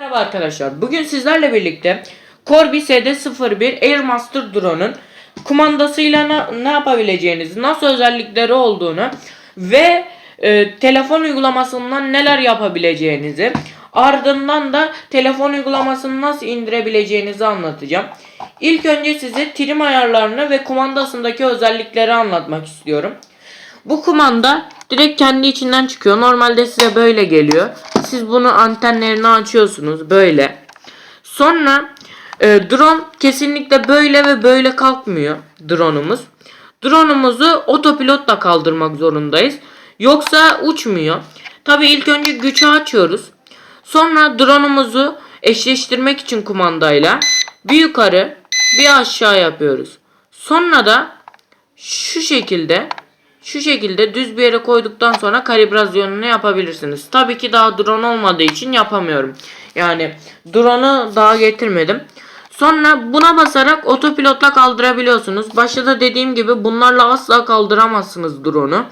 Merhaba arkadaşlar. Bugün sizlerle birlikte Corby SD01 Airmaster drone'un kumandasıyla ne, ne yapabileceğinizi, nasıl özellikleri olduğunu ve e, telefon uygulamasından neler yapabileceğinizi, ardından da telefon uygulamasını nasıl indirebileceğinizi anlatacağım. İlk önce size trim ayarlarını ve kumandasındaki özellikleri anlatmak istiyorum. Bu kumanda direkt kendi içinden çıkıyor. Normalde size böyle geliyor. Siz bunu antenlerini açıyorsunuz böyle. Sonra e, drone kesinlikle böyle ve böyle kalkmıyor drone'umuz. Drone'umuzu otopilotla kaldırmak zorundayız. Yoksa uçmuyor. Tabi ilk önce gücü açıyoruz. Sonra drone'umuzu eşleştirmek için kumandayla bir yukarı bir aşağı yapıyoruz. Sonra da şu şekilde şu şekilde düz bir yere koyduktan sonra kalibrasyonunu yapabilirsiniz. Tabii ki daha drone olmadığı için yapamıyorum. Yani drone'u daha getirmedim. Sonra buna basarak otopilotla kaldırabiliyorsunuz. Başta da dediğim gibi bunlarla asla kaldıramazsınız drone'u.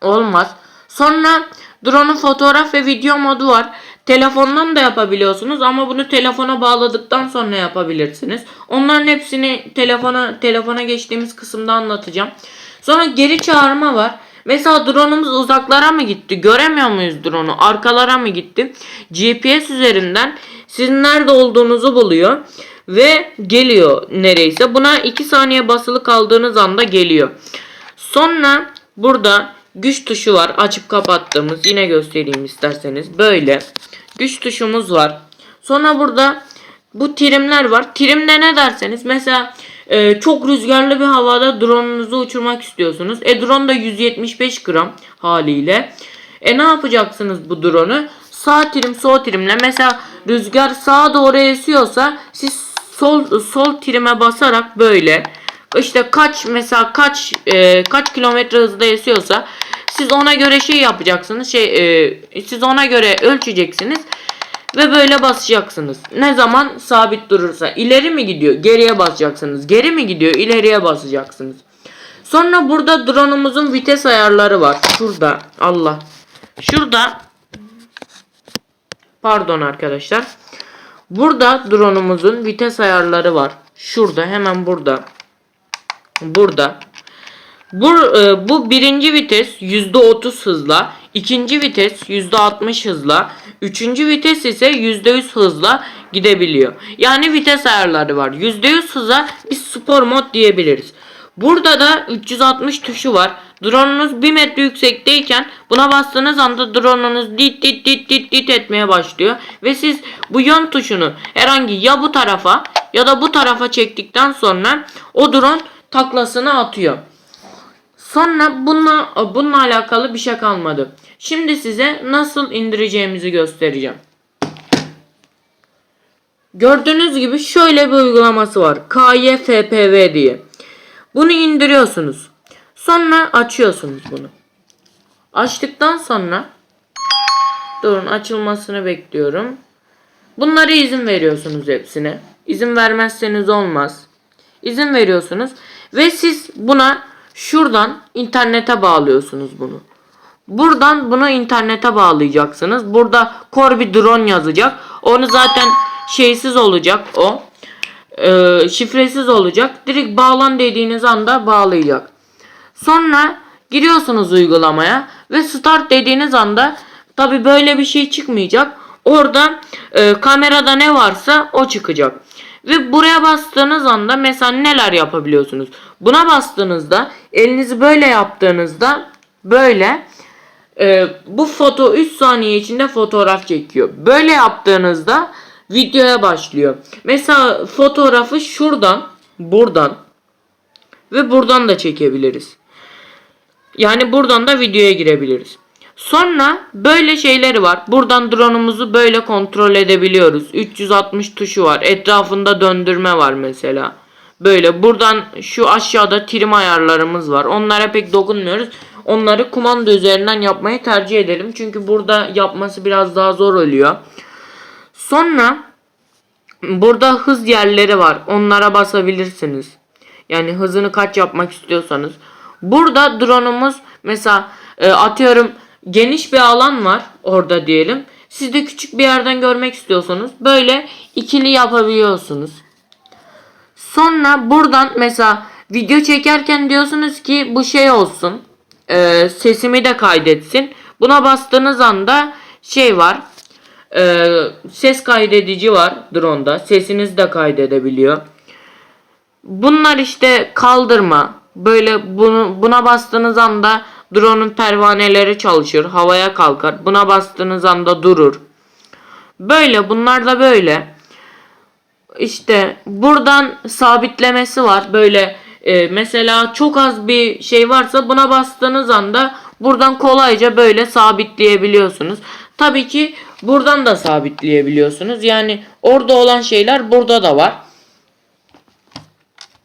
Olmaz. Sonra drone'un fotoğraf ve video modu var. Telefondan da yapabiliyorsunuz ama bunu telefona bağladıktan sonra yapabilirsiniz. Onların hepsini telefona telefona geçtiğimiz kısımda anlatacağım. Sonra geri çağırma var. Mesela drone'umuz uzaklara mı gitti? Göremiyor muyuz drone'u? Arkalara mı gitti? GPS üzerinden sizin nerede olduğunuzu buluyor ve geliyor neredeyse. Buna 2 saniye basılı kaldığınız anda geliyor. Sonra burada güç tuşu var. Açıp kapattığımız. Yine göstereyim isterseniz. Böyle. Güç tuşumuz var. Sonra burada bu trimler var. Trimde ne derseniz mesela e, çok rüzgarlı bir havada drone'unuzu uçurmak istiyorsunuz. E drone da 175 gram haliyle. E ne yapacaksınız bu drone'u? Sağ trim sol trimle mesela rüzgar sağa doğru esiyorsa siz sol sol trime basarak böyle işte kaç mesela kaç e, kaç kilometre hızda esiyorsa siz ona göre şey yapacaksınız. Şey e, siz ona göre ölçeceksiniz ve böyle basacaksınız. Ne zaman sabit durursa ileri mi gidiyor? Geriye basacaksınız. Geri mi gidiyor? İleriye basacaksınız. Sonra burada drone'umuzun vites ayarları var. Şurada. Allah. Şurada. Pardon arkadaşlar. Burada drone'umuzun vites ayarları var. Şurada hemen burada. Burada. Bu, e, bu birinci vites %30 hızla, ikinci vites %60 hızla, üçüncü vites ise %100 hızla gidebiliyor. Yani vites ayarları var. %100 hıza biz spor mod diyebiliriz. Burada da 360 tuşu var. Drone'unuz 1 metre yüksekteyken buna bastığınız anda drone'unuz dit dit dit dit dit etmeye başlıyor. Ve siz bu yön tuşunu herhangi ya bu tarafa ya da bu tarafa çektikten sonra o drone taklasını atıyor. Sonra bununla, bununla alakalı bir şey kalmadı. Şimdi size nasıl indireceğimizi göstereceğim. Gördüğünüz gibi şöyle bir uygulaması var. KYFPV diye. Bunu indiriyorsunuz. Sonra açıyorsunuz bunu. Açtıktan sonra durun açılmasını bekliyorum. Bunlara izin veriyorsunuz hepsine. İzin vermezseniz olmaz. İzin veriyorsunuz ve siz buna şuradan internete bağlıyorsunuz bunu. Buradan bunu internete bağlayacaksınız. Burada Corby drone yazacak. Onu zaten şeysiz olacak o. Ee, şifresiz olacak. Direkt bağlan dediğiniz anda bağlayacak. Sonra giriyorsunuz uygulamaya ve start dediğiniz anda tabi böyle bir şey çıkmayacak. Orada e, kamerada ne varsa o çıkacak. Ve buraya bastığınız anda mesela neler yapabiliyorsunuz? Buna bastığınızda elinizi böyle yaptığınızda böyle e, bu foto 3 saniye içinde fotoğraf çekiyor. Böyle yaptığınızda videoya başlıyor. Mesela fotoğrafı şuradan, buradan ve buradan da çekebiliriz. Yani buradan da videoya girebiliriz. Sonra böyle şeyleri var. Buradan drone'umuzu böyle kontrol edebiliyoruz. 360 tuşu var. Etrafında döndürme var mesela. Böyle buradan şu aşağıda trim ayarlarımız var. Onlara pek dokunmuyoruz. Onları kumanda üzerinden yapmayı tercih edelim. Çünkü burada yapması biraz daha zor oluyor. Sonra burada hız yerleri var. Onlara basabilirsiniz. Yani hızını kaç yapmak istiyorsanız. Burada drone'umuz mesela e, atıyorum geniş bir alan var orada diyelim. Siz de küçük bir yerden görmek istiyorsanız böyle ikili yapabiliyorsunuz. Sonra buradan mesela video çekerken diyorsunuz ki bu şey olsun. e, sesimi de kaydetsin. Buna bastığınız anda şey var. e, ses kaydedici var drone'da. Sesiniz de kaydedebiliyor. Bunlar işte kaldırma. Böyle bunu buna bastığınız anda drone'un pervaneleri çalışır, havaya kalkar. Buna bastığınız anda durur. Böyle bunlar da böyle. İşte buradan sabitlemesi var. Böyle e, mesela çok az bir şey varsa buna bastığınız anda buradan kolayca böyle sabitleyebiliyorsunuz. Tabii ki buradan da sabitleyebiliyorsunuz. Yani orada olan şeyler burada da var.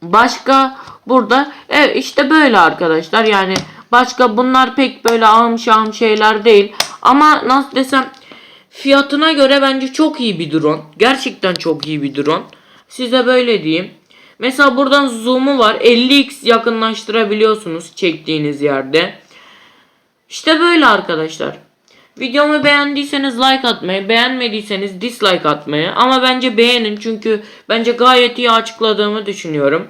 Başka burada evet işte böyle arkadaşlar yani başka bunlar pek böyle ahım şahım şeyler değil ama nasıl desem fiyatına göre bence çok iyi bir drone gerçekten çok iyi bir drone size böyle diyeyim mesela buradan zoom'u var 50x yakınlaştırabiliyorsunuz çektiğiniz yerde işte böyle arkadaşlar Videomu beğendiyseniz like atmayı, beğenmediyseniz dislike atmayı ama bence beğenin çünkü bence gayet iyi açıkladığımı düşünüyorum.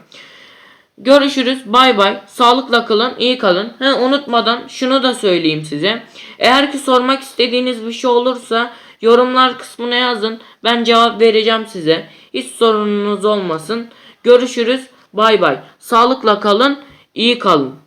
Görüşürüz. Bay bay. Sağlıkla kalın. iyi kalın. He, unutmadan şunu da söyleyeyim size. Eğer ki sormak istediğiniz bir şey olursa yorumlar kısmına yazın. Ben cevap vereceğim size. Hiç sorununuz olmasın. Görüşürüz. Bay bay. Sağlıkla kalın. iyi kalın.